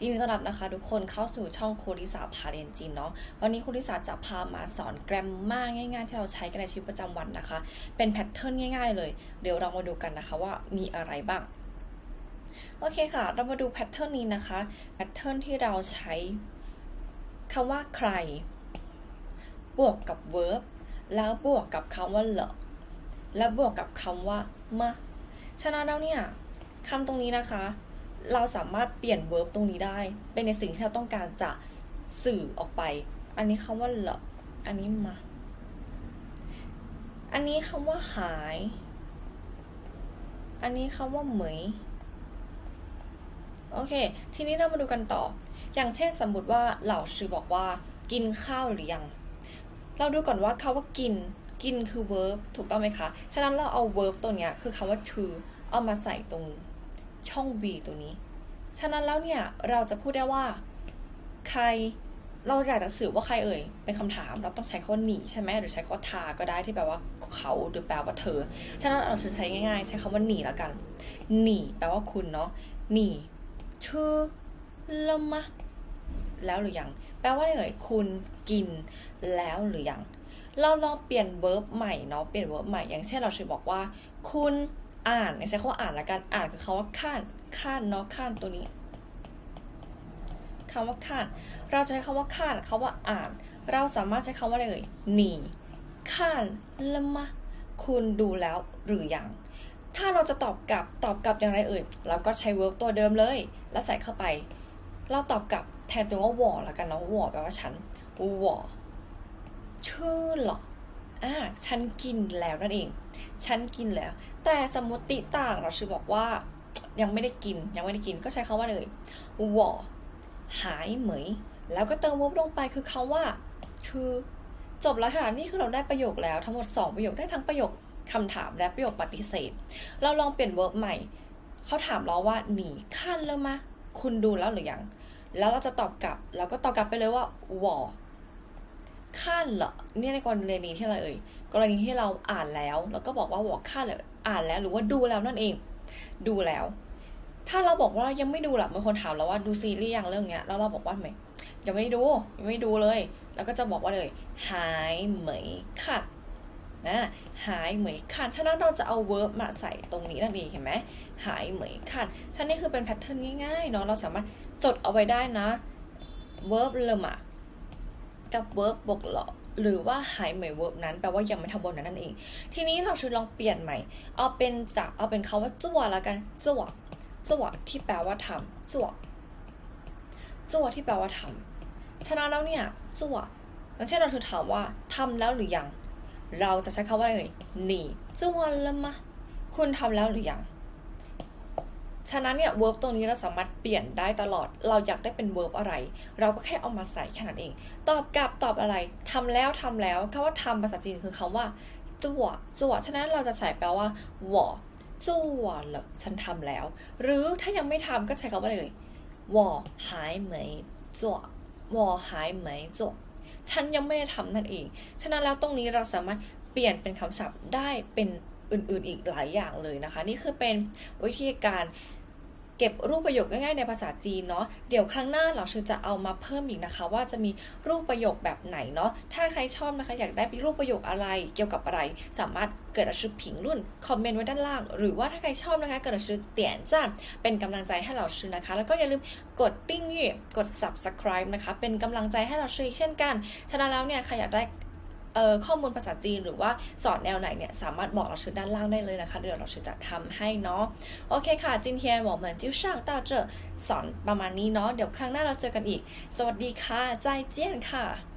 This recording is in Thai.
ยินดีต้อนรับนะคะทุกคนเข้าสู่ช่องคริสาพาเรียนจีนเนาะวันนี้คริสาจะพามาสอนแกรมมาง่ายๆ ที่เราใช้กันในชีวิตประจำวันนะคะ เป็นแพทเทิร์นง่าย ๆ เลย เดี๋ยวเรามาดูกันนะคะว่ามีอะไรบ้าง โอเคค่ะ เรามาดูแพทเทิร์นนี้นะคะแพทเทิร์นที่เราใช้คำว่าใคร บวกกับ verb แล้วบวกกับคำว่าเหรอแล้วบวกกับคำว่ามาฉะนั้นแล้วเนี่ยคำตรงนี้นะคะ เราสามารถเปลี่ยน verb ตรงนี้ได้ เป็นในสิ่งที่เราต้องการจะสื่อออกไป อันนี้คำว่าเหรออันนี้มา อันนี้คำว่าหาย อันนี้คำว่าเหมย โอเค ทีนี้เรามาดูกันต่อ อย่างเช่นสมมติว่าเหล่าชื่อบอกว่า กินข้าวหรือยัง เราดูก่อนว่าคาว่ากิน กินคือ verb ถูกต้องไหมคะ ฉะนั้นเราเอา verb ตัวเนี้ยคือคำว่า to เอามาใส่ตรงนี้ ช่อง v ตัวนี้ ฉะนั้นแล้วเนี่ยเราจะพูดได้ว่า ใครเราอยากจะสื่อว่าใครเอ่ย เป็นคำถามเราต้องใช้คำว่าหนีใช่ไหมหรือใช้คำว่าทาก็ได้ที่แปลว่าเขาหรือแปลว่าเธอ ฉะนั้นเราจะใช้ง่ายๆ ใช้คำว่าหนีแล้วกัน หนีแปลว่าคุณเนาะหนีชื่อลมะแล้วหรือยัง แปลว่าอะไรเอ่ยคุณกินแล้วหรือยัง เราลองเปลี่ยน verb ใหม่เนาะเปลี่ยน verb ใหม่อย่างเช่นเราจะบอกว่า คุณ อ่านใช้คำว่าอ่านละกันอ่านคือคำว่าข้านข้านเนาะข้านตัวนี้คำว่าข้าน เราจะใช้คำว่าข้านคำว่าอ่าน เราสามารถใช้คำว่าอะไรเอ่ยหนีข้านละมะ คุณดูแล้วหรือยัง ถ้าเราจะตอบกลับตอบกลับอย่างไรเอ่ยเราก็ใช้ verb ตัวเดิมเลย แล้วใส่เข้าไป เราตอบกลับแทนตัวว่าวอละกันเนาะวอแปลว่าฉันวอชื่อหรอ อ่าฉันกินแล้วนั่นเอง ฉันกินแล้ว แต่สมมติต่างเราชื่อบอกว่า ยังไม่ได้กิน ยังไม่ได้กิน ก็ใช้คาว่าเลยวอหายเหมย แล้วก็เติม verb ลงไปคือคาว่าชื่อจบแล้วค่ะ นี่คือเราได้ประโยคแล้วทั้งหมด 2 ประโยคได้ทั้งประโยคคำถามและประโยคปฏิเสธ เราลองเปลี่ยน verb ใหม่ เขาถามเราว่าหนีขั้นแล้วมะ คุณดูแล้วหรือยัง แล้วเราจะตอบกลับแล้วก็ตอบกลับไปเลยว่าวอ ขั้นเหรอเนี่ยในกรณีที่อะไรเอ่ยกรณีที่เราอ่านแล้ว แล้วก็บอกว่าวอขั้นเลยอ่านแล้วหรือว่าดูแล้วนั่นเอง ดูแล้ว ถ้าเราบอกว่ายังไม่ดูล่ะบางคนถามเราว่าดูซีรีส์ยังเรื่องเนี้ยแล้วเราบอกว่าไม่ยังไม่ได้ดูยังไม่ดูเลย แล้วก็จะบอกว่าเลย หายเหมยขัดนะหายเหมยขัดฉะนั้นเราจะเอา verb มาใส่ตรงนี้นั่นเองเห็นไหมหายเหมยขัดฉะนั้นนี่คือเป็นแพทเทิร์นง่ายๆเนาะเราสามารถจดเอาไว้ได้นะ verb เลมะ กับ verb บวกเหลอหรือว่าหายเหมย verb นั้นแปลว่ายังไม่ทำบนนั้นนั่นเอง ทีนี้เราชุดลองเปลี่ยนใหม่ เอาเป็นจากเอาเป็นคาว่าจั่วแล้วกันจั่วจั่วที่แปลว่าทำจั่วจั่วที่แปลว่าทำฉะนั้นแล้วเนี่ยจั่วอย่างเช่นเราถูกถามว่าทำแล้วหรือยัง เราจะใช้คำว่าอะไรเอ่ยหนีจั่วแล้วมะ คุณทำแล้วหรือยัง ฉะนั้นเนี่ยเวิร์บตรงนี้เราสามารถเปลี่ยนได้ตลอด เราอยากได้เป็นเวิร์บอะไร เราก็แค่เอามาใส่แค่นั้นเอง ตอบกลับตอบอะไร ทำแล้วทำแล้วคำว่าทำภาษาจีนคือคำว่าจั่วจั่วฉะนั้นเราจะใส่แปลว่าหวอจั่วแหรอฉันทำแล้ว หรือถ้ายังไม่ทำก็ใช้คำว่าเลยหวอหายเหมยจั่วหวอหายเหมยจั่วฉันยังไม่ได้ทำนั่นเอง ฉะนั้นแล้วตรงนี้เราสามารถเปลี่ยนเป็นคำศัพท์ได้เป็นอื่นๆอีกหลายอย่างเลยนะคะ นี่คือเป็นวิธีการ เก็บรูปประโยคง่ายๆในภาษาจีนเนาะเดี๋ยวครั้งหน้าเราชื่อจะเอามาเพิ่มอีกนะคะ ว่าจะมีรูปประโยคแบบไหนเนาะถ้าใครชอบนะคะ อยากได้เป็นรูปประโยคอะไรเกี่ยวกับอะไร สามารถเกิดชื่อผิงรุ่นคอมเมนต์ไว้ด้านล่าง หรือว่าถ้าใครชอบนะคะเกิดชื่อเตียนจ้าเป็นกำลังใจให้เราชื่อนะคะ แล้วก็อย่าลืมกดติ้งเย่กด subscribe นะคะ เป็นกำลังใจให้เราชื่อเช่นกันฉะนั้นแล้วเนี่ยใครอยากได้ ออข้อมูลภาษาจีนหรือว่าสอนแนวไหนเนี่ยสามารถบอกเราชื่อด้านล่างได้เลยนะคะเดี๋ยวเราจะทำให้เนาะโอเคค่ะจินเทียนหมอเหมือนจิ้วช่างต้าเจอสอนประมาณนี้เนาะเดี๋ยวครั้งหน้าเราเจอกันอีก สวัสดีค่ะใจเจียนค่ะ